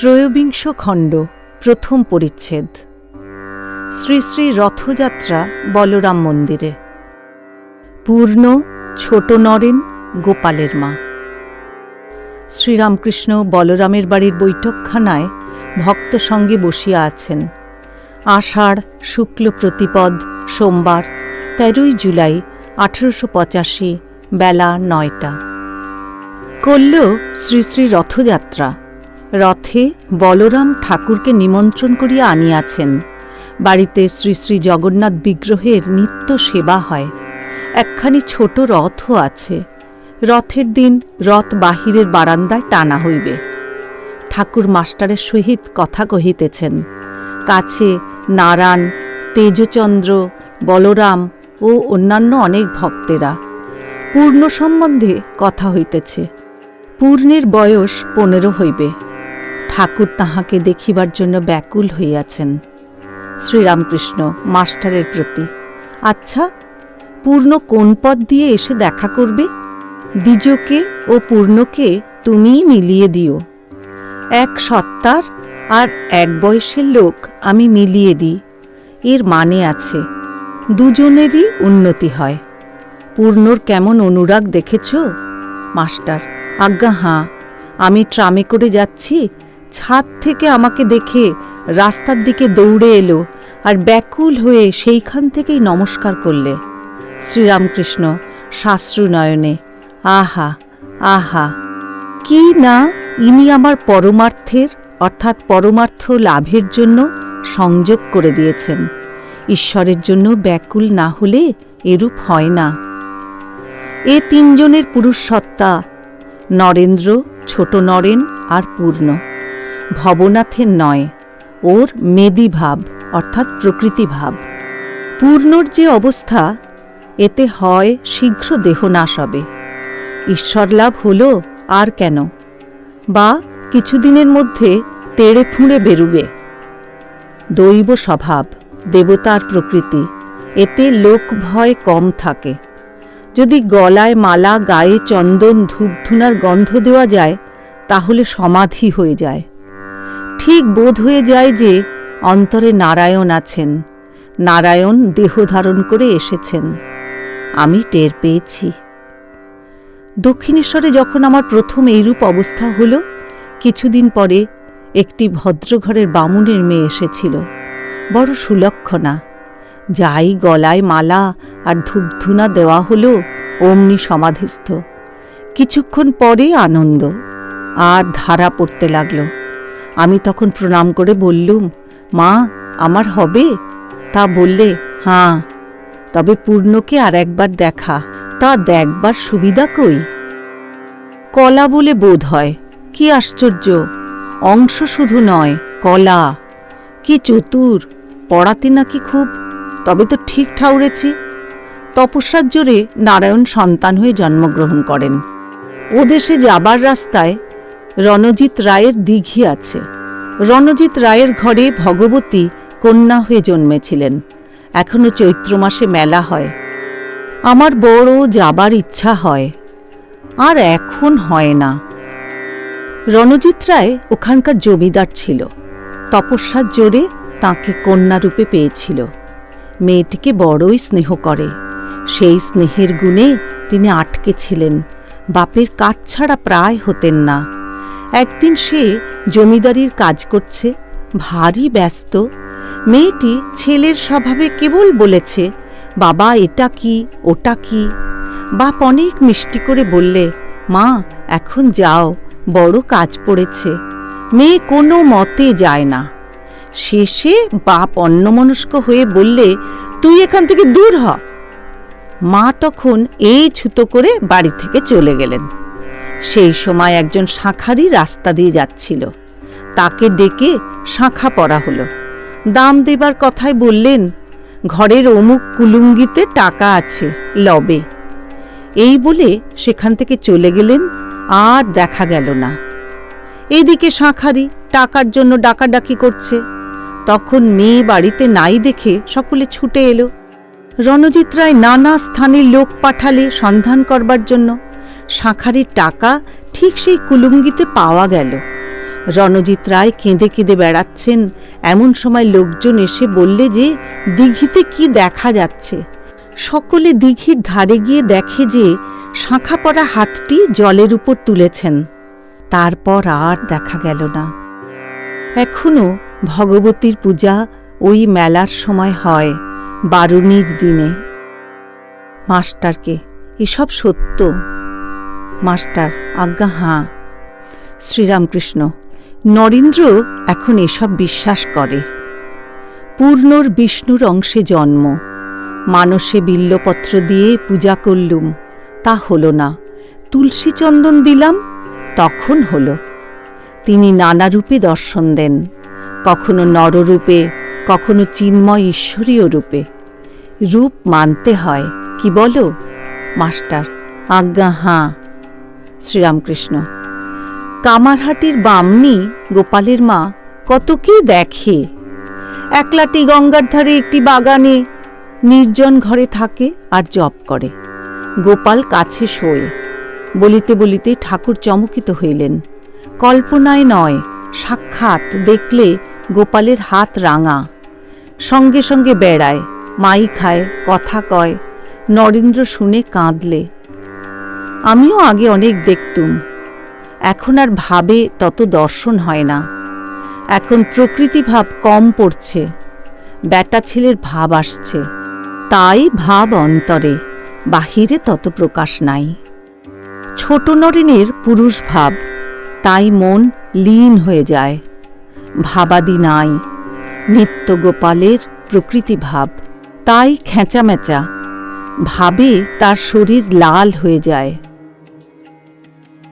ত্রয়োবিংশ খণ্ড, প্রথম পরিচ্ছেদ। শ্রী শ্রী রথযাত্রা, বলরাম মন্দিরে। পূর্ণ, ছোট নরেন, গোপালের মা। শ্রীরামকৃষ্ণ বলরামের বাড়ির বৈঠকখানায় ভক্ত সঙ্গে বসিয়া আছেন। আষাঢ়, শুক্ল প্রতিপদ, সোমবার, তেরোই জুলাই, আঠেরোশো পঁচাশি, বেলা নয়টা। করল শ্রী শ্রী রথযাত্রা। রথে বলরাম ঠাকুরকে নিমন্ত্রণ করিয়া আনিয়াছেন। বাড়িতে শ্রী শ্রী জগন্নাথ বিগ্রহের নিত্য সেবা হয়। একখানি ছোট রথও আছে। রথের দিন রথ বাহিরের বারান্দায় টানা হইবে। ঠাকুর মাস্টারের সহিত কথা কহিতেছেন, কাছে নারায়ণ, তেজচন্দ্র, বলরাম ও অন্যান্য অনেক ভক্তেরা। পূর্ণ সম্বন্ধে কথা হইতেছে। পূর্ণের বয়স পনেরো হইবে। ঠাকুর তাহাকে দেখিবার জন্য ব্যাকুল হইয়াছেন। শ্রীরামকৃষ্ণ মাস্টারের প্রতি আচ্ছা পূর্ণ কোন পথ দিয়ে এসে দেখা করবে? দ্বিজকে ও পূর্ণকে তুমিই মিলিয়ে দিও। এক সত্তার আর এক বয়সের লোক আমি মিলিয়ে দিই। এর মানে আছে, দুজনেরই উন্নতি হয়। পূর্ণর কেমন অনুরাগ দেখেছ? মাস্টার, আজ্ঞা, হাঁ, আমি ট্রামে করে যাচ্ছি ছাদ থেকে আমাকে দেখে রাস্তার দিকে দৌড়ে এলো আর ব্যাকুল হয়ে সেইখান থেকেই নমস্কার করলে। শ্রীরামকৃষ্ণ শাস্ত্রু নয়নে আহা আহা, কি না ইনি আমার পরমার্থের, অর্থাৎ পরমার্থ লাভের জন্য সংযোগ করে দিয়েছেন। ঈশ্বরের জন্য ব্যাকুল না হলে এরূপ হয় না। এ তিনজনের পুরুষ সত্তা নরেন্দ্র, ছোট নরেন আর পূর্ণ। ভবনাথের নয়, ওর মেদি ভাব, অর্থাৎ প্রকৃতি ভাব। পূর্ণর যে অবস্থা, এতে হয় শীঘ্র দেহনাশ হবে। ঈশ্বর লাভ হল আর কেন? বা কিছুদিনের মধ্যে তেড়ে ফুঁড়ে বেরুবে। দৈব স্বভাব, দেবতার প্রকৃতি, এতে লোক ভয় কম থাকে। যদি গলায় মালা, গায়ে চন্দন, ধূপধুনার গন্ধ দেওয়া যায়, তাহলে সমাধি হয়ে যায়। ঠিক বোধ হয়ে যায় যে অন্তরে নারায়ণ আছেন। নারায়ণ দেহ ধারণ করে এসেছেন। আমি টের পেয়েছি। দক্ষিণেশ্বরে যখন আমার প্রথম এইরূপ অবস্থা হল, কিছুদিন পরে একটি ভদ্রঘরের বামুনের মেয়ে এসেছিল। বড় সুলক্ষণা। যাই গলায় মালা আর ধূপধুনা দেওয়া হলো, অমনি সমাধিস্থ। কিছুক্ষণ পরে আনন্দ। আর ধারা পড়তে লাগল। আমি তখন প্রণাম করে বললুম, মা, আমার হবে? তা বললে হাঁ তবে পূর্ণকে আর একবার দেখা, তা দেখবার সুবিধা কই? কলা বলে বোধ হয়, কি আশ্চর্য, অংশ শুধু নয়, কলা, কি চতুর, পড়াতে নাকি খুব, তবে তো ঠিক ঠাউরেছি। তপস্যার জোরে নারায়ণ সন্তান হয়ে জন্মগ্রহণ করেন। ও দেশে যাবার রাস্তায় রণজিৎ রায়ের দিঘি আছে। রণজিৎ রায়ের ঘরে ভগবতী কন্যা হয়ে জন্মেছিলেন। এখনও চৈত্র মাসে মেলা হয়। আমার বড় যাবার ইচ্ছা হয়। আর এখন হয় না। রণজিৎ রায় ওখানকার জমিদার ছিল। তপস্যার জোরে তাঁকে কন্যারূপে পেয়েছিল। মেয়েটিকে বড়ই স্নেহ করে। সেই স্নেহের গুণে তিনি আটকে ছিলেন। বাপের কাজ ছাড়া প্রায় হতেন না। একদিন সে জমিদারির কাজ করছে, ভারী ব্যস্ত। মেয়েটি ছেলের স্বভাবে কেবল বলেছে, বাবা, এটা কি, ওটা কি? বাপ অনেক মিষ্টি করে বললে, মা, এখন যাও, বড় কাজ পড়েছে। মেয়ে কোনো মতে যায় না। শেষে বাপ অন্যমনস্ক হয়ে বললে, তুই এখান থেকে দূর হ। মা তখন এই ছুতো করে বাড়ি থেকে চলে গেলেন। সেই সময় একজন শাঁখারি রাস্তা দিয়ে যাচ্ছিল। তাকে ডেকে শাঁখা পরা হলো। দাম দেবার কথায় বললেন, ঘরের অমুক কুলুঙ্গিতে টাকা আছে, লবে। এই বলে সেখান থেকে চলে গেলেন, আর দেখা গেল না। এদিকে শাঁখারি টাকার জন্য ডাকাডাকি করছে। তখন মেয়ে বাড়িতে নাই দেখে সকলে ছুটে এলো। রণজিৎ রায় নানা স্থানে লোক পাঠালে সন্ধান করবার জন্য শাঁখারির টাকা ঠিক সেই কুলুঙ্গিতে পাওয়া গেল। রণজিৎ রায় কেঁদে কেঁদে বেড়াচ্ছেন। এমন সময় লোকজন এসে বললে যে, দিঘিতে কি দেখা যাচ্ছে? সকলে দিঘির ধারে গিয়ে দেখে যে, শাঁখা পড়া হাতটি জলের উপর তুলেছেন। তারপর আর দেখা গেল না। এখনও ভগবতীর পূজা ওই মেলার সময় হয়, বারুণীর দিনে। মাস্টারকে, এসব সত্য। মাস্টার, আজ্ঞা, হাঁ। শ্রীরামকৃষ্ণ, নরেন্দ্র এখন এসব বিশ্বাস করে। পূর্ণর বিষ্ণুর অংশে জন্ম। মানসে বিল্লপত্র দিয়ে পূজা করলুম। তা হলো না। তুলসী চন্দন দিলাম, তখন হলো। তিনি নানা রূপে দর্শন দেন। কখনো নররূপে, কখনো চিন্ময় ঈশ্বরীয় রূপে। রূপ মানতে হয়, কি বলো? মাস্টার, আজ্ঞা, হাঁ। শ্রীরামকৃষ্ণ। কামারহাটির বামনি গোপালের মা কত কি দেখে। একলাটি গঙ্গার ধারে একটি বাগানে নির্জন ঘরে থাকে আর জপ করে। গোপাল কাছে শোয়। বলিতে বলিতে ঠাকুর চমকিত হইলেন। কল্পনায় নয়, সাক্ষাৎ দেখলে গোপালের হাত রাঙা। সঙ্গে সঙ্গে বেড়ায়, মাই খায়, কথা কয়, নরেন্দ্র শুনে কাঁদলে। আমিও আগে অনেক দেখতুম। এখন আর ভাবে তত দর্শন হয় না। এখন প্রকৃতি ভাব কম পড়ছে। ব্যাটা ছেলের ভাব আসছে। তাই ভাব অন্তরে, বাহিরে তত প্রকাশ নাই। ছোট নরেনের পুরুষ ভাব, তাই মন লীন হয়ে যায়। ভাবাদি নাই, নিত্য গোপালের প্রকৃতি ভাব। তাই খেঁচামেচা, ভাবে তার শরীর লাল হয়ে যায়।